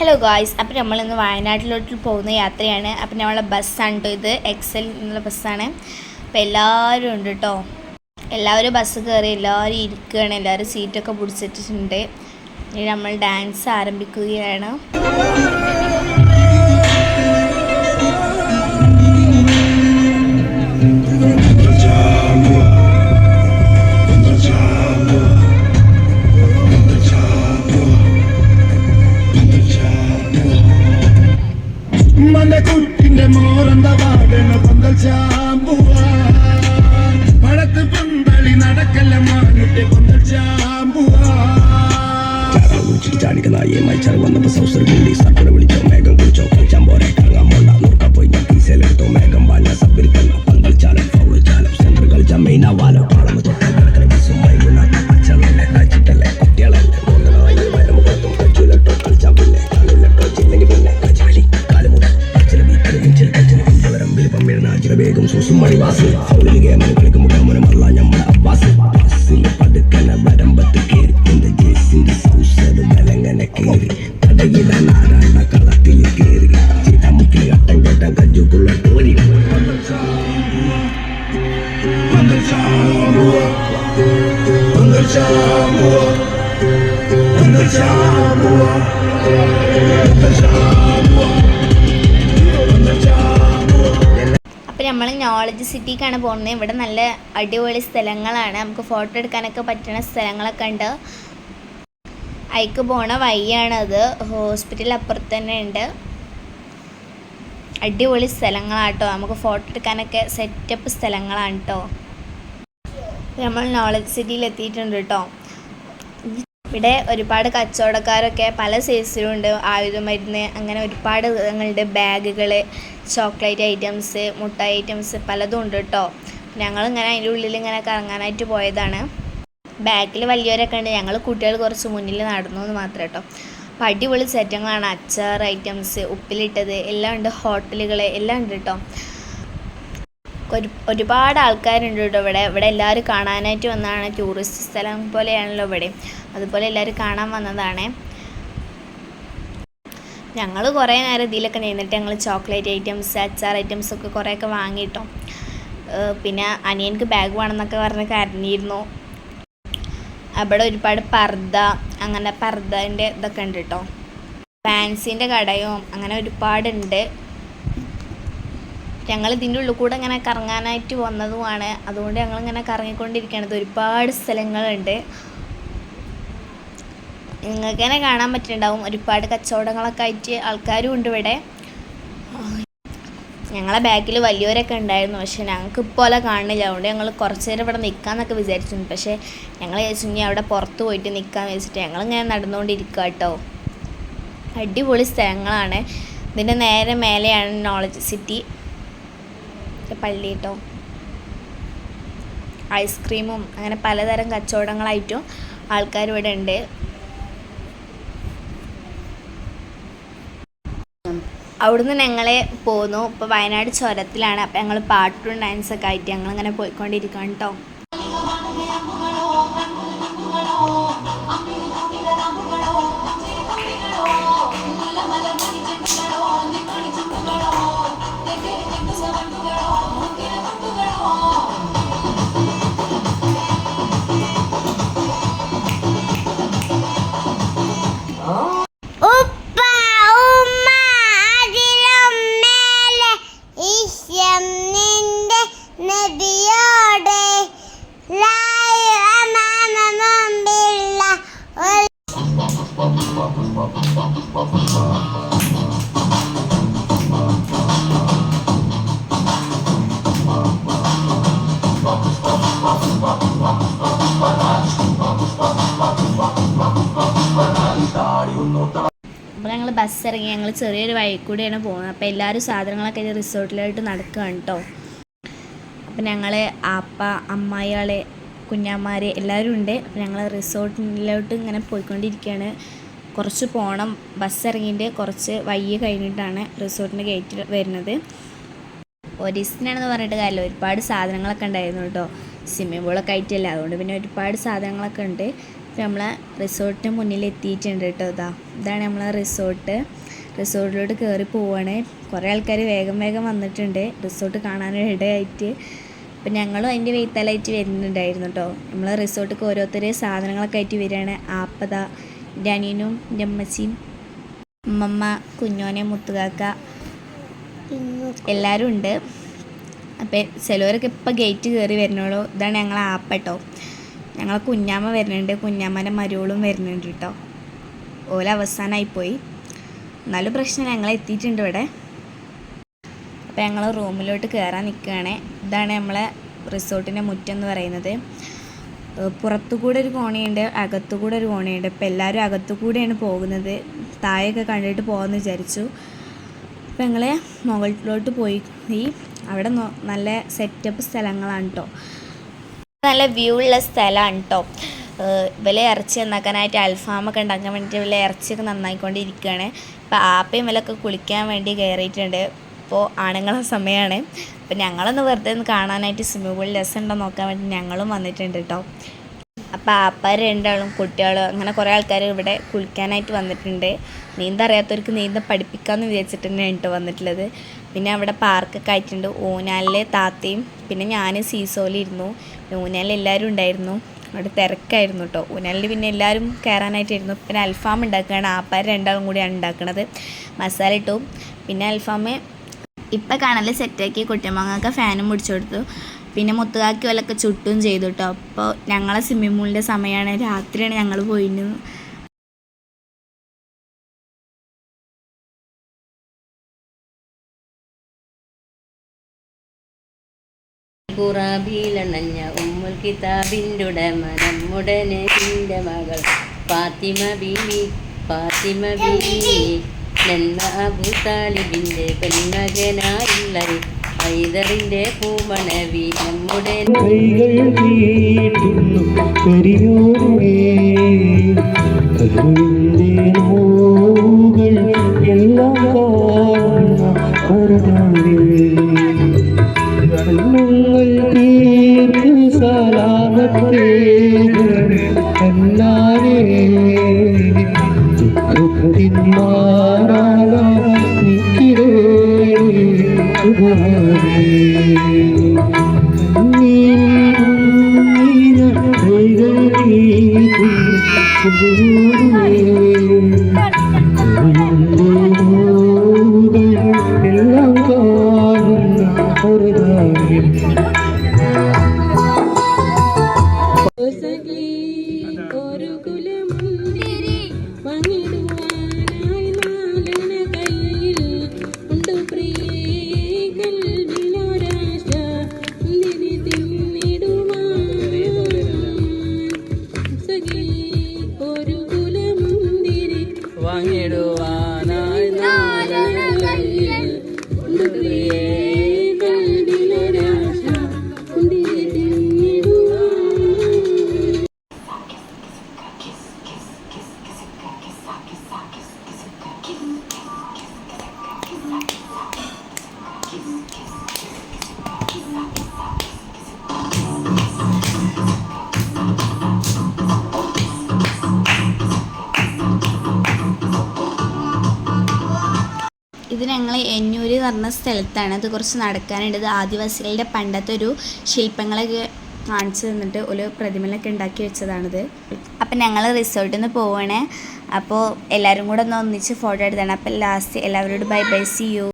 Hello guys അപ്പോൾ നമ്മൾ ഇന്ന് വയനാട്ടിലോട്ട് പോകുന്ന യാത്രയാണ്. അപ്പോൾ നമ്മളെ ബസ്സാണ് കേട്ടോ ഇത് എക്സൽ എന്നുള്ള ബസ്സാണ്. അപ്പോൾ എല്ലാവരും ഉണ്ട് കേട്ടോ എല്ലാവരും ബസ് കയറി എല്ലാവരും ഇരിക്കുകയാണ് എല്ലാവരും സീറ്റൊക്കെ പിടിച്ചിട്ടുണ്ട്. ഇനി നമ്മൾ ഡാൻസ് ആരംഭിക്കുകയാണ്. നമ്മൾ നോളജ് സിറ്റിക്കാണ് പോകുന്നത്. ഇവിടെ നല്ല അടിപൊളി സ്ഥലങ്ങളാണ്. നമുക്ക് ഫോട്ടോ എടുക്കാനൊക്കെ പറ്റുന്ന സ്ഥലങ്ങളൊക്കെ ഉണ്ട്. അയക്ക് പോണ വഴിയാണത് ഹോസ്പിറ്റൽ അപ്പുറത്ത് തന്നെ ഉണ്ട്. അടിപൊളി സ്ഥലങ്ങളാട്ടോ. നമുക്ക് ഫോട്ടോ എടുക്കാനൊക്കെ സെറ്റപ്പ് സ്ഥലങ്ങളാണ് കേട്ടോ നമ്മൾ നോളജ് സിറ്റിയിൽ എത്തിയിട്ടുണ്ട് കേട്ടോ ഇവിടെ ഒരുപാട് കച്ചവടക്കാരൊക്കെ പല സൈസിലും ഉണ്ട്. ആയുധമരുന്ന് അങ്ങനെ ഒരുപാട് ഞങ്ങളുടെ ബാഗുകൾ ചോക്ലേറ്റ് ഐറ്റംസ് മുട്ടായി ഐറ്റംസ് പലതും ഉണ്ട് കേട്ടോ ഞങ്ങളിങ്ങനെ അതിന്റെ ഉള്ളിൽ ഇങ്ങനെ കറങ്ങാനായിട്ട് പോയതാണ്. ബാക്കിൽ വലിയവരൊക്കെ ഉണ്ട്. ഞങ്ങൾ കുട്ടികൾ കുറച്ച് മുന്നിൽ നടന്നു എന്ന് മാത്രം കേട്ടോ അപ്പം അടിപൊളി സെറ്റങ്ങളാണ് അച്ചാർ ഐറ്റംസ് ഉപ്പിലിട്ടത് എല്ലാം ഉണ്ട്. ഹോട്ടലുകൾ എല്ലാം ഉണ്ട് കേട്ടോ ഒരു ഒരുപാട് ആൾക്കാരുണ്ട് കേട്ടോ ഇവിടെ. ഇവിടെ എല്ലാവരും കാണാനായിട്ട് വന്നതാണ്. ടൂറിസ്റ്റ് സ്ഥലം പോലെയാണല്ലോ ഇവിടെ. അതുപോലെ എല്ലാവരും കാണാൻ വന്നതാണ്. ഞങ്ങൾ കുറേ നേരം ഇതിലൊക്കെ നിന്നിട്ട് ഞങ്ങൾ ചോക്ലേറ്റ് ഐറ്റംസ് അച്ചാർ ഐറ്റംസ് ഒക്കെ കുറേയൊക്കെ വാങ്ങിയിട്ടോ പിന്നെ അനിയൻക്ക് ബാഗ് വേണമെന്നൊക്കെ പറഞ്ഞ് കരഞ്ഞിരുന്നു. അവിടെ ഒരുപാട് പർദ്ദ അങ്ങനെ പർദ്ദന്റെ ഇതൊക്കെ ഉണ്ട് കേട്ടോ. ഫാൻസിന്റെ കടയും അങ്ങനെ ഒരുപാടുണ്ട്. ഞങ്ങൾ ഇതിന്റെ ഉള്ളിൽ കൂടെ ഇങ്ങനെ കറങ്ങാനായിട്ട് വന്നതുമാണ്. അതുകൊണ്ട് ഞങ്ങൾ ഇങ്ങനെ കറങ്ങിക്കൊണ്ടിരിക്കുകയാണ്. ഒരുപാട് സ്ഥലങ്ങളുണ്ട്. നിങ്ങൾക്ക് തന്നെ കാണാൻ പറ്റുന്നുണ്ടാവും ഒരുപാട് കച്ചവടങ്ങളൊക്കെ ആയിട്ട് ആൾക്കാരും ഉണ്ട് ഇവിടെ. ഞങ്ങളെ ബാക്കിൽ വലിയവരൊക്കെ ഉണ്ടായിരുന്നു. പക്ഷേ ഞങ്ങൾക്ക് ഇപ്പോലെ കാണുന്നില്ല. അതുകൊണ്ട് ഞങ്ങൾ കുറച്ച് നേരം ഇവിടെ നിൽക്കാമെന്നൊക്കെ വിചാരിച്ചിരുന്നു. പക്ഷേ ഞങ്ങൾ വിചാരിച്ചു അവിടെ പുറത്ത് പോയിട്ട് നിൽക്കാമെന്ന് വെച്ചിട്ട് ഞങ്ങളിങ്ങനെ നടന്നുകൊണ്ടിരിക്കുക കേട്ടോ അടിപൊളി സ്ഥലങ്ങളാണ്. ഇതിന്റെ നേരെ മേലെയാണ് നോളജ് സിറ്റി പള്ളി കേട്ടോ ഐസ്ക്രീമും അങ്ങനെ പലതരം കച്ചവടങ്ങളായിട്ടും ആൾക്കാർ ഇവിടെ ഉണ്ട്. അവിടുന്ന് ഞങ്ങളെ പോന്നു. ഇപ്പോൾ വയനാട് ചുരത്തിലാണ്. അപ്പോൾ ഞങ്ങൾ പാട്ടും ഡാൻസൊക്കെ ആയിട്ട് ഞങ്ങളിങ്ങനെ പോയിക്കൊണ്ടിരിക്കുകയാണ് കേട്ടോ അപ്പോൾ ഞങ്ങൾ ബസ് ഇറങ്ങി. ഞങ്ങൾ ചെറിയൊരു വഴി പോകുന്നത്. അപ്പോൾ എല്ലാവരും സാധനങ്ങളൊക്കെ റിസോർട്ടിലായിട്ട് നടക്കുകയാണ് കേട്ടോ. അപ്പം ഞങ്ങൾ ആപ്പ അമ്മായികളെ കുഞ്ഞാമാർ എല്ലാവരും ഉണ്ട്. അപ്പം ഞങ്ങൾ റിസോർട്ടിലോട്ട് ഇങ്ങനെ പോയിക്കൊണ്ടിരിക്കുകയാണ്. കുറച്ച് പോകണം ബസ് ഇറങ്ങിയിട്ട് കുറച്ച് വയ്യ കഴിഞ്ഞിട്ടാണ് റിസോർട്ടിന്റെ ഗേറ്റ് വരുന്നത്. ഒരീസിനാണെന്ന് പറഞ്ഞിട്ട് കാര്യമില്ല. ഒരുപാട് സാധനങ്ങളൊക്കെ ഉണ്ടായിരുന്നു കേട്ടോ. സ്വിമ്മിംഗ് പൂളൊക്കെ ആയിട്ടല്ല. അതുകൊണ്ട് പിന്നെ ഒരുപാട് സാധനങ്ങളൊക്കെ ഉണ്ട്. നമ്മളെ റിസോർട്ടിന് മുന്നിൽ എത്തിയിട്ടുണ്ട് കേട്ടോ. ഇതാ ഇതാണ് നമ്മളെ റിസോർട്ട്. റിസോർട്ടിലോട്ട് കയറി പോവാണ്. കുറേ ആൾക്കാർ വേഗം വേഗം വന്നിട്ടുണ്ട്. റിസോർട്ട് കാണാനൊരു ഇടയായിട്ട്. അപ്പം ഞങ്ങളും അതിന്റെ വെയ്ത്താലായിട്ട് വരുന്നുണ്ടായിരുന്നു കേട്ടോ. നമ്മൾ റിസോർട്ടിൽ ഓരോരുത്തർ സാധനങ്ങളൊക്കെ ആയിട്ട് വരികയാണ്. ആപ്പത എന്റെ അനിയനും എന്റെ ഉമ്മമ്മ കുഞ്ഞോനെ മുത്തുകാക്ക എല്ലാവരും ഉണ്ട്. അപ്പം ചിലവരൊക്കെ ഇപ്പം ഗേറ്റ് കയറി വരുന്നുള്ളൂ ഇതാണ് ഞങ്ങളെ ആപ്പ് കേട്ടോ ഞങ്ങളെ കുഞ്ഞാമ്മ വരുന്നുണ്ട്. കുഞ്ഞാമ്മന്റെ മരുവളും വരുന്നുണ്ട് കേട്ടോ ഓല അവസാനമായിപ്പോയി എന്നാലും പ്രശ്നം ഞങ്ങൾ എത്തിയിട്ടുണ്ട് ഇവിടെ. അപ്പോൾ ഞങ്ങൾ റൂമിലോട്ട് കയറാൻ നിൽക്കുകയാണ് ഇതാണ് നമ്മളെ റിസോർട്ടിന്റെ മുറ്റം എന്ന് പറയുന്നത്. ഏഹ് പുറത്തു കൂടെ ഒരു കോണയുണ്ട് അകത്തു കൂടെ ഒരു കോണയുണ്ട്. ഇപ്പം എല്ലാവരും അകത്തു കൂടെയാണ് പോകുന്നത്. താഴെയൊക്കെ കണ്ടിട്ട് പോകാമെന്ന് വിചാരിച്ചു. അപ്പം ഞങ്ങൾ മുകളിലോട്ട് പോയി. ഈ അവിടെ നല്ല സെറ്റപ്പ് സ്ഥലങ്ങളാണ് കേട്ടോ നല്ല വ്യൂ ഉള്ള സ്ഥലമാണ് കേട്ടോ ഇവലെ ഇറച്ചി നന്നാക്കാനായിട്ട് അൽഫാമൊക്കെ ഉണ്ടാക്കാൻ വേണ്ടിയിട്ട് ഇവലെ ഇറച്ചിയൊക്കെ നന്നായിക്കൊണ്ടിരിക്കുകയാണ് ഇപ്പം ആപ്പയും വിലയൊക്കെ കുളിക്കാൻ വേണ്ടി കയറിയിട്ടുണ്ട് ഇപ്പോൾ ആണുങ്ങളെ സമയമാണ്. അപ്പോൾ ഞങ്ങളൊന്ന് വെറുതെ ഒന്ന് കാണാനായിട്ട് സ്വിമ്മിംഗ് പൂളിൽ രസമുണ്ടോ നോക്കാൻ വേണ്ടി ഞങ്ങളും വന്നിട്ടുണ്ട് കേട്ടോ. അപ്പോൾ ആപ്പ രണ്ടാളും കുട്ടികളും അങ്ങനെ കുറേ ആൾക്കാർ ഇവിടെ കുളിക്കാനായിട്ട് വന്നിട്ടുണ്ട്. നീന്ത അറിയാത്തവർക്ക് നീന്ത പഠിപ്പിക്കാമെന്ന് വിചാരിച്ചിട്ട് തന്നെയാണ് കേട്ടോ വന്നിട്ടുള്ളത്. പിന്നെ അവിടെ പാർക്കൊക്കെ ആയിട്ടുണ്ട്. ഊനാലിലെ താത്തയും പിന്നെ ഞാൻ സീസോലിരുന്നു ഊനാലിൽ എല്ലാവരും ഉണ്ടായിരുന്നു. അവിടെ തിരക്കായിരുന്നു കേട്ടോ. ഊനാലിൽ പിന്നെ എല്ലാവരും കയറാനായിട്ടായിരുന്നു. പിന്നെ അൽഫാം ഉണ്ടാക്കുകയാണ്. ആപ്പാർ രണ്ടാളും കൂടിയാണ് ഉണ്ടാക്കുന്നത് മസാല ഇട്ടു. പിന്നെ അൽഫാം ഇപ്പം കാണൽ സെറ്റാക്കി കുട്ടിമാങ്ങൊക്കെ ഫാനും പിടിച്ചു കൊടുത്തു. പിന്നെ മുത്തുകാക്കി വല്ലൊക്കെ ചുട്ടും ചെയ്തു കേട്ടോ അപ്പോൾ ഞങ്ങളെ സ്വിമ്മിംഗ് പൂളിന്റെ സമയമാണ് രാത്രിയാണ് ഞങ്ങൾ പോയിരുന്നത് ഖുറാബിയിലണഞ്ഞ ഉമ്മുൽ കിതാബിന്റെ ഉടമ നമ്മുടെ മകൾ. ഫാത്തിമ ബീവി ഫാത്തിമ ബീവി. എന്ന അബു താലിബിന്റെ പെൺമകനായുള്ള ഹൈദറിന്റെ പൂമണവി നമ്മുടെ കൈകൾ നീട്ടുന്നു പെരിയോരേ എല്ലാം compañero. ഇത് ഞങ്ങൾ എന്നൂര് എന്ന് പറഞ്ഞ സ്ഥലത്താണ്. അത് കുറച്ച് നടക്കാനുണ്ട്. ആദിവാസികളുടെ പണ്ടത്തെ ഒരു ശില്പങ്ങളൊക്കെ കാണിച്ചു തന്നിട്ട് ഒരു പ്രതിമലൊക്കെ ഉണ്ടാക്കി വെച്ചതാണിത്. അപ്പം ഞങ്ങൾ റിസോർട്ടിൽ നിന്ന് പോവുകയാണ് അപ്പോൾ എല്ലാവരും കൂടെ ഒന്ന് ഒന്നിച്ച് ഫോട്ടോ എടുത്താണ്. അപ്പം ലാസ്റ്റ് എല്ലാവരോടും ബൈ ബൈ സി യു